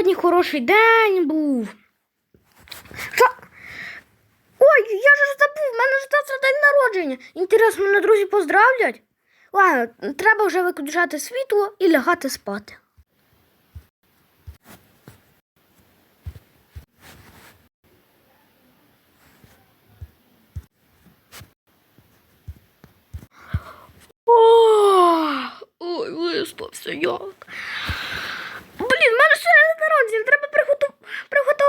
Сьогодні хороший день був. Що? Ой, я ж забув, в мене ж завтра день народження. Інтересно, мене друзі поздравлять? Ладно, треба вже виключати світло і лягати спати. О, ой, виспався як. Блін, в мене ще день народження, треба приготу...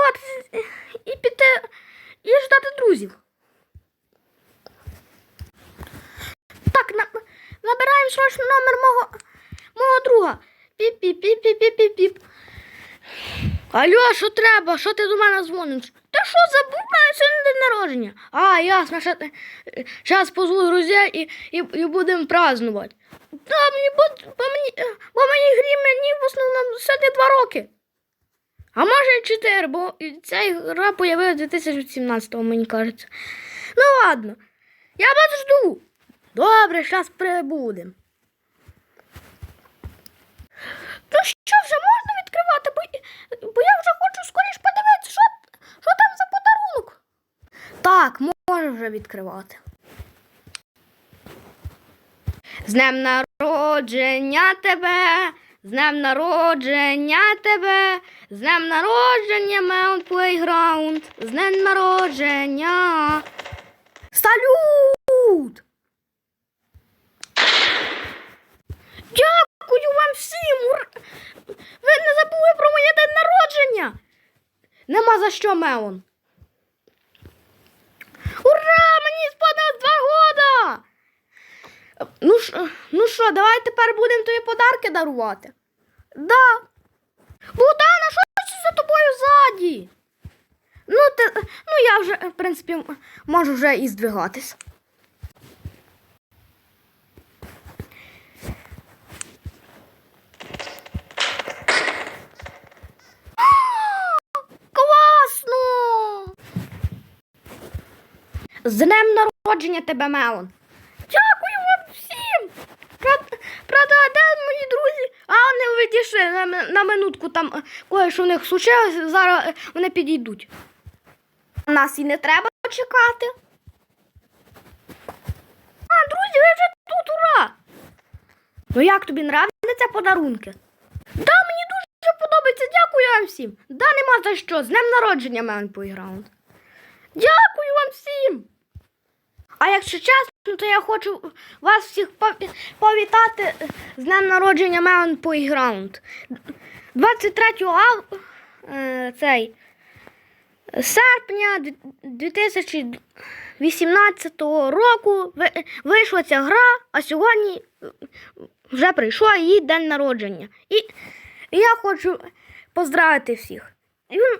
приготуватися і піти і ждати друзів. Так, на... набираємо срочно номер мого, мого друга. Піп-піп-піп-піп-піп-піп. Алло, що треба? Що ти до мене дзвониш? Та що забув мене сьогодні день народження? А, ясно, зараз позву друзей і, і, і будемо празднувати. Та мені, бо, бо мені, бо мені грі мені в основному сьогодні два роки. А може і чотири, бо ця гра появилася в 2017-му, мені кажеться. Ну ладно, я вас жду. Добре, зараз прибудемо. Ну що, вже можна відкривати, бо, бо я вже хочу скоріш подивитися, що, що там за подарунок. Так, можна вже відкривати. З днем народження тебе, з днем народження тебе, з днем народження Mount Playground, з днем народження. Салют! Дякую вам всім! Ви не забули про моє день народження! Нема за що, Мелон. Ура! Мені сподобалось два года! Ну що, ну що, давай тепер будемо тобі подарки дарувати. Да. Богдана, що це за тобою ззаді? Ну, ти, ну я вже, в принципі, можу вже і здвигатись. Класно! З днем народження тебе, Мелон! Дякую вам всім! Правда, правда, а де мої друзі? А відійшли на, на минутку там е, кое-що в них случилось, зараз е, вони підійдуть. Нас і не треба чекати. А, друзі, ви вже тут, ура! Ну як тобі нравляться подарунки? Да, мені дуже подобається, дякую вам всім. Да, нема за що. З днем народження Мелон Playground. Дякую вам всім. А якщо чесно, то я хочу вас всіх повітати з днем народження Melon Playground. 23 ав... е, цей, серпня 2018 року вийшла ця гра, а сьогодні е, вже прийшов її день народження. І я хочу поздравити всіх.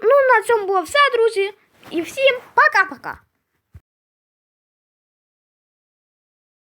Ну, на цьому було все, друзі. І всім пока-пока.